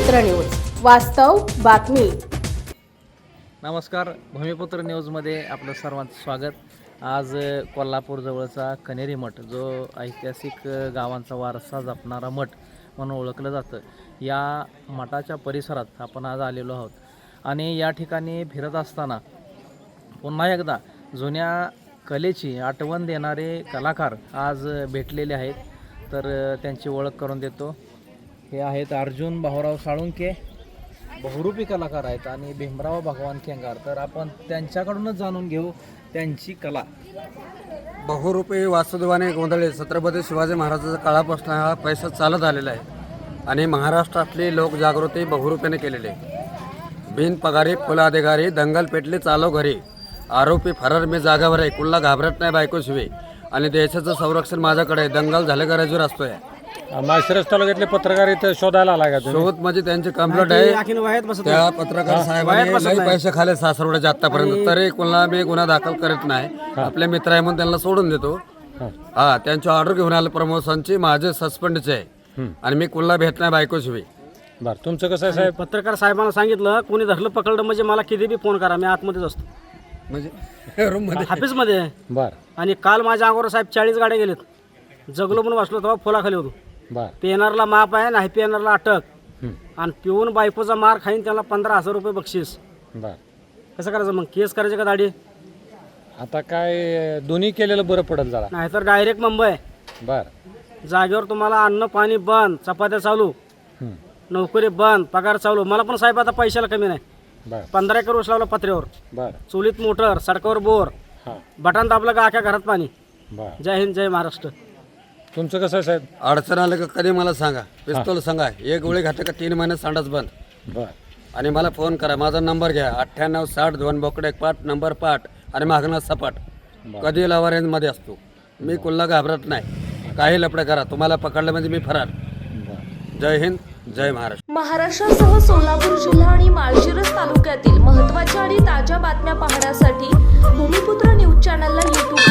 भूमिपुत्र news. वास्तव बातमी. नमस्कार भूमिपुत्र न्यूजमध्ये आपलं सर्वांचं स्वागत. आज कोल्हापूरजवळचा कनेरी मठ जो ऐतिहासिक गावांचा वारसा जपणारा मठ म्हणून ओळखलं जातं. या मठाच्या परिसरात आपण आज आलेलो आहोत. आणि या ठिकाणी फिरत असताना पुन्हा एकदा जुन्या कलेची आठवण देणारे कलाकार आज भेटलेले आहेत. तर त्यांची ओळख करून देतो. हे आहेत अर्जुन भाऊराव साळुंके. बहुरूपी कलाकार आहेत आणि भीमराव भगवान खेंगार तर आपण त्यांच्याकडूनच जाणून घेऊ त्यांची कला. बहुरूपी वासुदेवाने गोंधळे छत्रपती शिवाजी महाराजाच्या काळापासून हा पैसा चालत आलेला आहे आणि महाराष्ट्रातली लोकजागृती बहुरूपीने केलेली आहे. बिनपगारी फुलाधिकारी अधिकारी दंगल पेटली चालो घरी. आरोपी फरार मी जागावर आहे. कुल्ला घाबरत नाही बायको शिवे आणि देशाचं संरक्षण माझ्याकडे आहे. दंगल झाले का रजूर असतोय माळशिरस तालुक्यातले पत्रकार इथं शोधायला आला का तुम्ही? सोबत म्हणजे त्यांची कंप्लेंट आहे. त्या पत्रकार साहेबांनी लई पैसे खाले सासरवड्याचे आतापर्यंत तरी कोणाला मी गुन्हा दाखल करत नाही. आपले मित्र आहे म्हणून त्यांना सोडून देतो. हा. त्यांची ऑर्डर घेऊन आलं प्रमोशनची माझे सस्पेंडचे. आहे आणि मी कुणाला भेट नाही बायको शिवी बरं तुमचं कसं आहे साहेब? पत्रकार साहेबांना सांगितलं कोणी धरलं पकडलं म्हणजे मला किती बी फोन करा मी आतमध्येच असतो. म्हणजे रूममध्ये. ऑफिसमध्ये. बरं. आणि काल माझ्या अंगावर साहेब चाळीस गाड्या गेलेत. जगलो पण वाचलो तेव्हा फुलाखाली होतो. बरं. पेनरला माप आहे नाही पेनरला अटक. आणि पिऊन बायकोचा मार खाईन त्याला पंधरा हजार रुपये बक्षीस. बरं. कसं करायचं मग? केस करायचं का दाढी? आता काय दोन्ही केलेलं बरं पडेल जरा. नाहीतर डायरेक्ट मुंबई बरं. जागेवर तुम्हाला अन्न पाणी बंद चपात्या चालू. हं. नोकरी बंद पगार चालू. मला पण साहेब आता पैशाला कमी नाही. बरं. पंधरा एकर ऊस लावला पत्र्यावर. बरं. चुलीत मोटर सडकावर बोर. हां. बटन दाबलं का आख्या घरात पाणी? बरं. जय हिंद जय महाराष्ट्र. तुमचं कसं आहे साहेब? अडचण आलं का कधी मला सांगा. पिस्तूल सांगा. एक गोळी घातली का तीन महिने सांडाच बंद. बरं. आणि मला फोन करा. माझा नंबर घ्या. अठ्ठ्याण्णव साठ दोन बोकडे पाठ नंबर पाठ. आणि मागणं सपाट. कधी लावा रेंजमध्ये असतो. मी कुल्ला घाबरत नाही. काही लपडे करा. तुम्हाला पकडलं म्हणजे मी फरार. जय हिंद जय महाराष्ट्र. महाराष्ट्रासह सोलापूर जिल्हा आणि माळशिरस तालुक्यातील महत्त्वाच्या आणि ताज्या बातम्या पाहण्यासाठी भूमिपुत्र न्यूज चॅनलला करा